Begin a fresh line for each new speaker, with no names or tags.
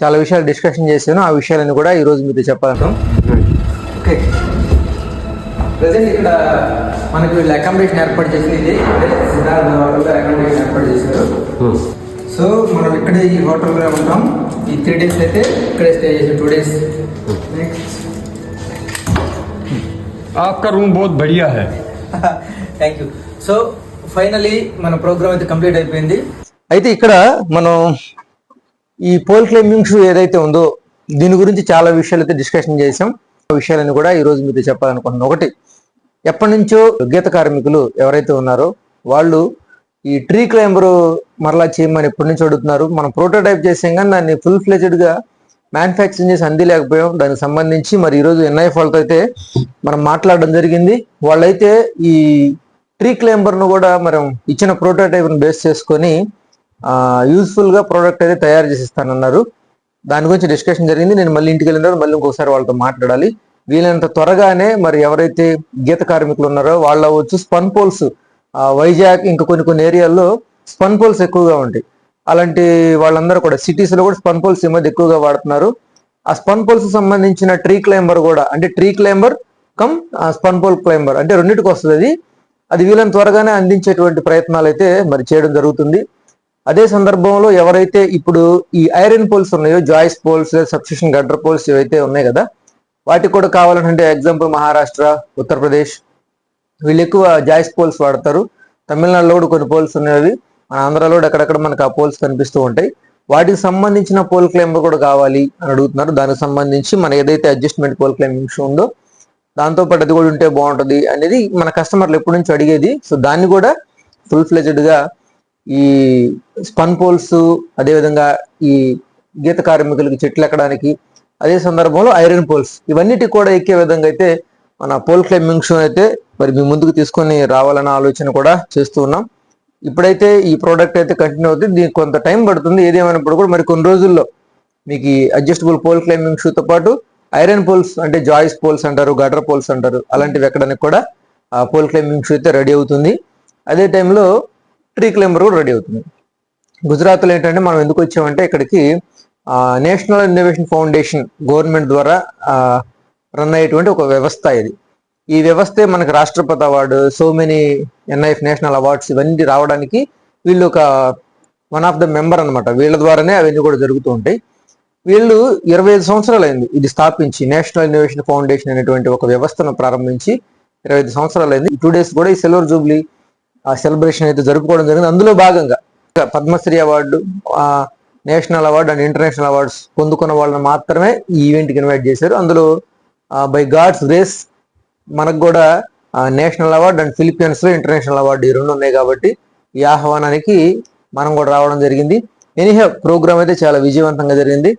చాలా విషయాలు డిస్కషన్ చేశాను ఆ విషయాలను కూడా ఈ రోజు మీతో చెప్పాలంటాం ఓకే ప్రజెంట్ ఇక్కడ మనకి వీళ్ళు అకామిడేషన్ ఏర్పాటు చేసింది ఇది అంటే సిద్ధార్థ వాళ్ళు గారు అకామిడేషన్ ఏర్పాటు చేశారు సో మనం ఇక్కడే ఈ హోటల్లో ఉంటాం ఈ త్రీ డేస్ అయితే ఇక్కడే స్టే చేసాం టూ డేస్ నెక్స్ట్
आपका रूम बहुत बढ़िया है
థ్యాంక్ యూ సో ఫైనలీ మన ప్రోగ్రామ్ అయితే కంప్లీట్ అయిపోయింది అయితే ఇక్కడ మనం ఈ పోల్ క్లైంబింగ్ షూ ఏదైతే ఉందో దీని గురించి చాలా విషయాలు అయితే డిస్కషన్ చేసాం ఆ విషయాలను కూడా ఈ రోజు మీతో చెప్పాలనుకుంటున్నాను. ఒకటి ఎప్పటి నుంచో గీత కార్మికులు ఎవరైతే ఉన్నారో వాళ్ళు ఈ ట్రీ క్లైంబర్ మరలా చేయమని ఎప్పటి నుంచి అడుగుతున్నారు. మనం ప్రోటోటైప్ చేసాం కానీ దాన్ని ఫుల్ ఫ్లెజ్డ్గా మ్యానుఫ్యాక్చరింగ్ చేసి అందిలేకపోయాం దానికి సంబంధించి మరి ఈరోజు ఎన్ఐఎఫ్ వాళ్ళతో అయితే మనం మాట్లాడడం జరిగింది. వాళ్ళైతే ఈ ట్రీ క్లైంబర్ను కూడా మనం ఇచ్చిన ప్రోటోటైప్ను బేస్ చేసుకొని యూస్ఫుల్గా ప్రోడక్ట్ అయితే తయారు చేసి ఇస్తానన్నారు దాని గురించి డిస్కషన్ జరిగింది. నేను మళ్ళీ ఇంటికి వెళ్ళిన తర్వాత మళ్ళీ ఇంకోసారి వాళ్ళతో మాట్లాడాలి. వీలైనంత త్వరగానే మరి ఎవరైతే గీత కార్మికులు ఉన్నారో వాళ్ళ వచ్చి స్పన్ పోల్స్ వైజాగ్ ఇంకా కొన్ని కొన్ని ఏరియాల్లో స్పన్ పోల్స్ ఎక్కువగా ఉంటాయి. అలాంటి వాళ్ళందరూ కూడా సిటీస్లో కూడా స్పన్ పోల్స్ ఈ మధ్య ఎక్కువగా వాడుతున్నారు. ఆ స్పన్ పోల్స్ సంబంధించిన ట్రీ క్లైంబర్ కూడా అంటే tree climber cum spun pole climber అంటే రెండింటికి వస్తుంది అది. అది వీళ్ళని త్వరగానే అందించేటువంటి ప్రయత్నాలు అయితే మరి చేయడం జరుగుతుంది. అదే సందర్భంలో ఎవరైతే ఇప్పుడు ఈ ఐరన్ పోల్స్ ఉన్నాయో joist poles substation girder poles ఏవైతే ఉన్నాయి కదా వాటికి కూడా కావాలంటే ఎగ్జాంపుల్ మహారాష్ట్ర ఉత్తరప్రదేశ్ వీళ్ళు ఎక్కువ జాయిస్ పోల్స్ వాడతారు. తమిళనాడులో కూడా కొన్ని పోల్స్ ఉన్నాయి మన ఆంధ్రాలో అక్కడక్కడ మనకు ఆ పోల్స్ కనిపిస్తూ ఉంటాయి. వాటికి సంబంధించిన పోల్ క్లైంబర్ కూడా కావాలి అని అడుగుతున్నారు. దానికి సంబంధించి మన ఏదైతే అడ్జస్ట్మెంట్ పోల్ క్లైంబింగ్ ఉందో దాంతో పాటు అది కూడా ఉంటే బాగుంటుంది అనేది మన కస్టమర్లు ఎప్పటి నుంచి అడిగేది. సో దాన్ని కూడా ఫుల్ ఫ్లెజ్డ్గా ఈ స్పన్ పోల్స్ అదేవిధంగా ఈ గీత కార్మికులకి చెట్లు ఎక్కడానికి అదే సందర్భంలో ఐరన్ పోల్స్. ఇవన్నిటి కూడా ఎక్కే విధంగా అయితే మన పోల్ క్లైంబింగ్ షో అయితే మరి మీ ముందుకు తీసుకొని రావాలన్న ఆలోచన కూడా చేస్తూ ఉన్నాం. ఇప్పుడైతే ఈ ప్రోడక్ట్ అయితే కంటిన్యూ అవుతుంది. దీనికి కొంత టైం పడుతుంది. ఏదేమైనప్పుడు కూడా మరి కొన్ని రోజుల్లో మీకు అడ్జస్టబుల్ పోల్ క్లైంబింగ్ షూతో పాటు ఐరన్ పోల్స్ అంటే జాయిస్ పోల్స్ అంటారు గటర్ పోల్స్ అంటారు అలాంటివి ఎక్కడానికి కూడా ఆ పోల్ క్లైంబింగ్ షూ అయితే రెడీ అవుతుంది. అదే టైంలో ట్రీ క్లైంబర్ కూడా రెడీ అవుతుంది. గుజరాత్లో ఏంటంటే మనం ఎందుకు వచ్చామంటే ఇక్కడికి నేషనల్ ఇన్నోవేషన్ ఫౌండేషన్ గవర్నమెంట్ ద్వారా రన్ అయ్యేటువంటి ఒక వ్యవస్థ ఇది. ఈ వ్యవస్థే మనకి రాష్ట్రపతి award so many NIF national awards ఇవన్నీ రావడానికి వీళ్ళు ఒక వన్ ఆఫ్ ద మెంబర్ అన్నమాట. వీళ్ళ ద్వారానే అవన్నీ కూడా జరుగుతూ ఉంటాయి. వీళ్ళు ఇరవై ఐదు సంవత్సరాలు అయింది ఇది స్థాపించి నేషనల్ ఇన్నోవేషన్ ఫౌండేషన్ అనేటువంటి ఒక వ్యవస్థను ప్రారంభించి ఇరవై ఐదు సంవత్సరాలు అయింది. టూ డేస్ కూడా ఈ సిల్వర్ జూబ్లీ ఆ సెలబ్రేషన్ అయితే జరుపుకోవడం జరిగింది. అందులో భాగంగా Padma Shri award national award and international awards పొందుకున్న వాళ్ళని మాత్రమే ఈ ఈవెంట్కి ఇన్వైట్ చేశారు. అందులో బై గాడ్స్ గ్రేస్ మనకు కూడా నేషనల్ అవార్డు అండ్ ఫిలిపియన్స్లో ఇంటర్నేషనల్ అవార్డు ఈ రెండు ఉన్నాయి కాబట్టి ఈ ఆహ్వానానికి మనం కూడా రావడం జరిగింది. ఎనీహే ప్రోగ్రామ్ అయితే చాలా విజయవంతంగా జరిగింది.